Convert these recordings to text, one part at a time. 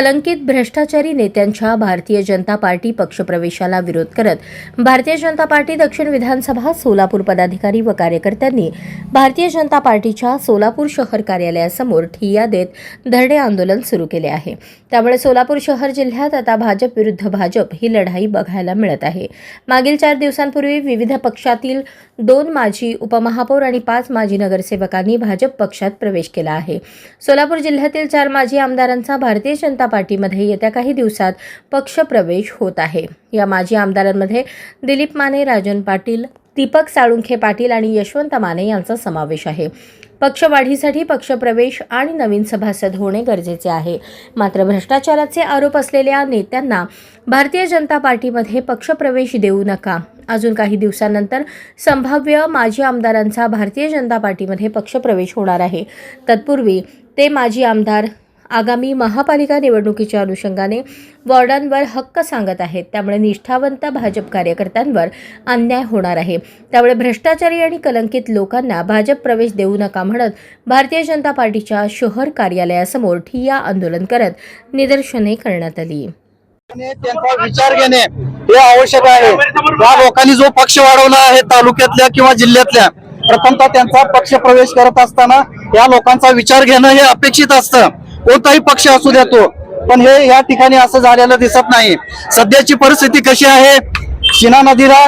कलंकित भ्रष्टाचारी नेत्यांच्या भारतीय जनता पार्टी पक्षप्रवेशाला विरोध करत भारतीय जनता पार्टी दक्षिण विधानसभा सोलापूर पदाधिकारी व कार्यकर्त्यांनी भारतीय जनता पार्टीच्या सोलापूर शहर कार्यालयासमोर ठिय्या देत धरणे आंदोलन सुरू केले आहे. त्यामुळे सोलापूर शहर जिल्ह्यात आता भाजप विरुद्ध भाजप ही लढाई बघायला मिळत आहे. मागील चार दिवसांपूर्वी विविध पक्षातील दोन माजी उपमहापौर आणि पाच माजी नगरसेवकांनी भाजप पक्षात प्रवेश केला आहे. सोलापूर जिल्ह्यातील चार माजी आमदारांचा भारतीय जनता पार्टीमध्ये येत्या काही दिवसात पक्षप्रवेश होत आहे. या माजी आमदारांमध्ये दिलीप माने राजन पाटील दीपक साळुंखे पाटील आणि यशवंत माने यांचा समावेश आहे. पक्षवाढीसाठी पक्षप्रवेश आणि नवीन सभासद होणे गरजेचे आहे. मात्र भ्रष्टाचाराचे आरोप असलेल्या नेत्यांना भारतीय जनता पार्टीमध्ये पक्षप्रवेश देऊ नका. अजून काही दिवसांनंतर संभाव्य माजी आमदारांचा भारतीय जनता पार्टीमध्ये पक्षप्रवेश होणार आहे. तत्पूर्वी ते माजी आमदार आगामी महापालिका निवडणुकीच्या अनुषंगाने वॉर्डांवर हक्क सांगत आहेत. त्यामुळे निष्ठावंत भाजप कार्यकर्त्यांवर अन्याय होणार आहे. त्यामुळे भ्रष्टाचारी आणि कलंकित लोकांना भाजप प्रवेश देऊ नका म्हणत भारतीय जनता पार्टीच्या शहर कार्यालयासमोर ठिय्या आंदोलन करत निदर्शने करण्यात आली. त्यांचा विचार घेणे हे आवश्यक आहे. त्या लोकांनी जो पक्ष वाढवला आहे तालुक्यातल्या किंवा जिल्ह्यातल्या प्रथमतः त्यांचा पक्ष प्रवेश करत असताना या लोकांचा विचार घेणं हे अपेक्षित असतं. कोणताही पक्ष असू द्या तो. पण हे या ठिकाणी असं झालेलं दिसत नाही. सध्याची परिस्थिती कशी आहे? शिना नदीला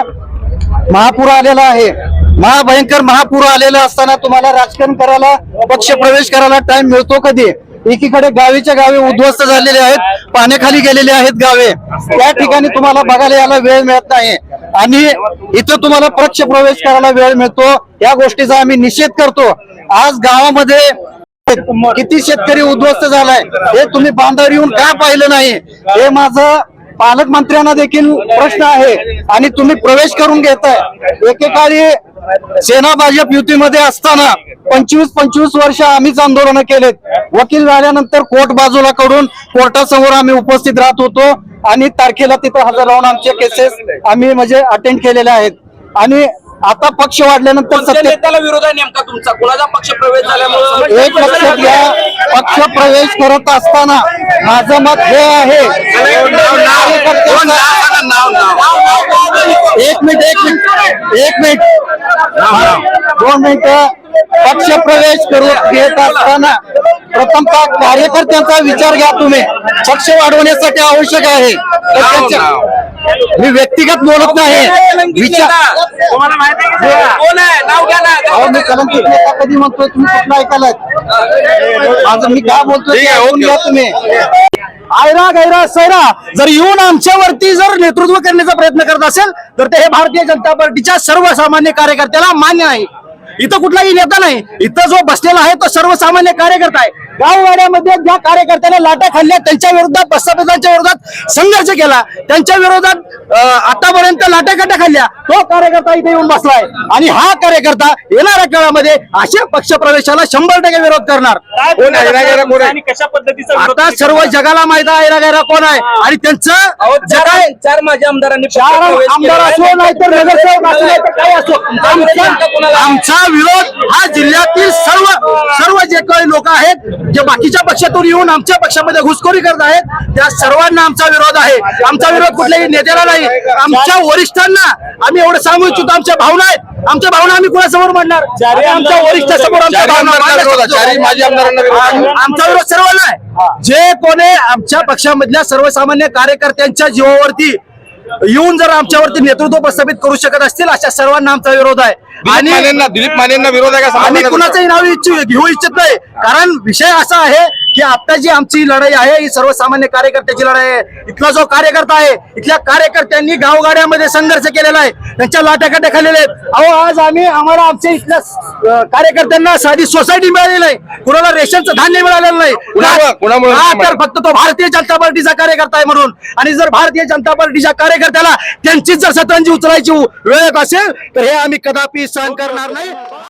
महापूर आलेला आहे. महाभयंकर महापूर आलेला असताना तुम्हाला राजकारण करायला पक्ष प्रवेश करायला टाइम मिळतो कधी? एकीकडे गावीच्या गावे उद्ध्वस्त झालेले आहेत पाण्याखाली गेलेले आहेत गावे. त्या ठिकाणी तुम्हाला बघायला यायला वेळ मिळत नाही. आणि इथं तुम्हाला पक्ष प्रवेश करायला वेळ मिळतो. या गोष्टीचा आम्ही निषेध करतो. आज गावामध्ये किती शेतकरी उद्ध्वस्त झालाय? हे तुम्ही बांधावर येऊन का पाहिलं नाही? हे माझं पालकमंत्र्यांना देखील प्रश्न आहे आणि तुम्ही प्रवेश करून घेताय. एकेकाळी सेना भाजप युतीमध्ये असताना पंचवीस पंचवीस वर्ष आम्हीच आंदोलन केलेत. वकील झाल्यानंतर कोर्ट बाजूला कडून कोर्टासमोर आम्ही उपस्थित राहत होतो आणि तारखेला तिथं हजर राहून आमचे केसेस आम्ही म्हणजे अटेंड केलेले आहेत. आणि आता पक्ष वाढल्यानंतर सत्य नेत्याला विरोध आहे नेमका तुमचा? कोणाचा पक्ष प्रवेश झाल्यामुळे एक लक्षात घ्या. पक्ष प्रवेश करत असताना माझं मत हे आहे. एक मिनिट एक मिनिट एक मिनिट. दोन मिनिट. पक्ष प्रवेश करून घेत असताना प्रथमतः कार्यकर्त्यांचा विचार घ्या तुम्ही. पक्ष वाढवण्यासाठी आवश्यक आहे. मी व्यक्तिगत बोलत नाही. विचार तुम्हाला माहिती आहे की? ते कोण आहे? नाव घ्या अहो मी कलंकित नेता कधी म्हणतोय? तुम्ही कुठला ऐकायलात? माझं मी काय बोलतोय? ते ऐकून घ्या तुम्ही. आयरा गैरा सैरा जर येऊन आमच्यावरती जर नेतृत्व करण्याचा प्रयत्न करत असेल तर ते हे भारतीय जनता पार्टीच्या सर्वसामान्य कार्यकर्त्याला मान्य आहे. इथं कुठलाही नेता नाही. इथं जो बसलेला आहे तो सर्वसामान्य कार्यकर्ता आहे. गाववाड्यामध्ये ज्या कार्यकर्त्याने लाटा खाल्ल्या त्यांच्या विरोधात प्रस्थापितांच्या विरोधात संघर्ष केला. त्यांच्या विरोधात आतापर्यंत लाटाकाटा खाल्ल्या. तो कार्यकर्ता इथे येऊन बसलाय. आणि हा कार्यकर्ता येणाऱ्या काळामध्ये अशा पक्ष प्रवेशाला शंभर टक्के विरोध करणार. कशा पद्धतीचा आता सर्व जगाला माहीत आहे रागायरा कोण आहे? आणि त्यांचं चार माझ्या आमदारांनी चार आमदार. असो नाहीतर नगरसेवक असो काय असो. आमचा विरोध हा जिल्ह्यातील सर्व सर्व जे काही लोक आहेत जे बाकीच्या पक्षातून येऊन आमच्या पक्षामध्ये घुसखोरी करत आहेत त्या सर्वांना आमचा विरोध आहे. आमचा विरोध कुठल्याही नेत्याला नाही. आमच्या वरिष्ठांना आम्ही एवढं सांगू इच्छितो आमच्या भावना आहेत. आमच्या भावना आम्ही कुणासमोर मांडणार? आमच्या वरिष्ठासमोर आमच्या भावना आमचा विरोध सर्वांना आहे. जे कोणी आमच्या पक्षामधल्या सर्वसामान्य कार्यकर्त्यांच्या जीवावरती येऊन जर आमच्यावरती नेतृत्व प्रस्थापित करू शकत असतील अशा सर्वांना आमचा विरोध आहे. आणि दिलीप मानेंना विरोध आहे का? आम्ही समाधान कुणाचंही नाव इच्छु घेऊ इच्छित नाही. कारण विषय असा आहे की आता जी आमची लढाई आहे ही सर्वसामान्य कार्यकर्त्याची लढाई आहे. इथला जो कार्यकर्ता आहे इथल्या कार्यकर्त्यांनी गावगाड्यामध्ये संघर्ष केलेला आहे. त्यांच्या लाट्याकाट्या खाल्लेल्या आहेत. अहो आज आम्ही आम्हाला आमच्या इथल्या कार्यकर्त्यांना साधी सोसायटी मिळालेली नाही कुणाला रेशनचं धान्य मिळालेलं नाही. हा, तर फक्त तो भारतीय जनता पार्टीचा कार्यकर्ता आहे म्हणून. आणि जर भारतीय जनता पार्टीच्या कार्यकर्त्याला त्यांचीच जर सतरंजी उचलायची वेळ असेल तर हे आम्ही कदापि सहन करणार नाही.